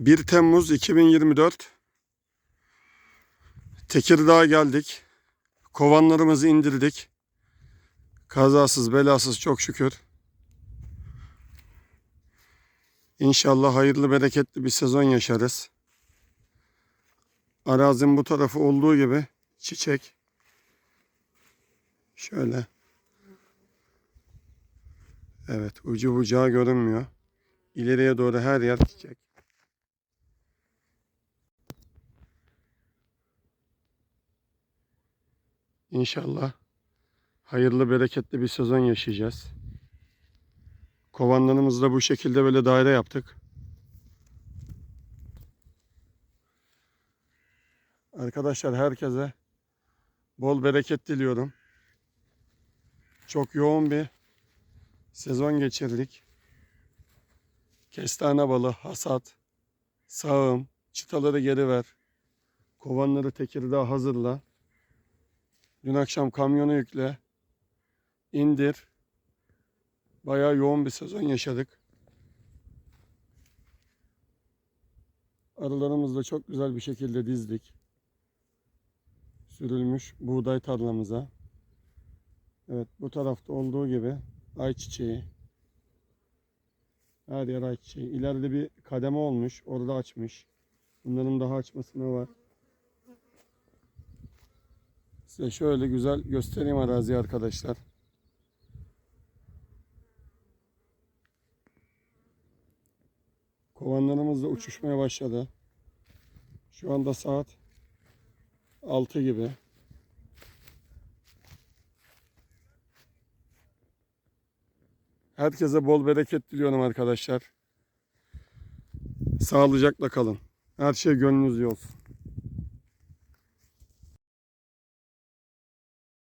1 Temmuz 2024 Tekirdağ'a geldik. Kovanlarımızı indirdik. Kazasız belasız çok şükür. İnşallah hayırlı bereketli bir sezon yaşarız. Arazim bu tarafı olduğu gibi çiçek. Şöyle. Evet ucu bucağı görünmüyor. İleriye doğru her yer çiçek. İnşallah hayırlı bereketli bir sezon yaşayacağız. Kovanlarımızda bu şekilde böyle daire yaptık. Arkadaşlar herkese bol bereket diliyorum. Çok yoğun bir sezon geçirdik. Kestane balı, hasat, sağım, çıtaları geri ver. Kovanları Tekirdağ hazırla. Dün akşam kamyonu yükle. indir. Bayağı yoğun bir sezon yaşadık. Arılarımızı da çok güzel bir şekilde dizdik. Sürülmüş buğday tarlamıza. Evet bu tarafta olduğu gibi ayçiçeği. Her yer ayçiçeği. İleride bir kademe olmuş. Orada açmış. Bunların daha açmasına var. Size şöyle güzel göstereyim araziyi arkadaşlar. Kovanlarımız da uçuşmaya başladı. Şu anda saat 6 gibi. Herkese bol bereket diliyorum arkadaşlar. Sağlıcakla kalın. Her şey gönlünüzce olsun.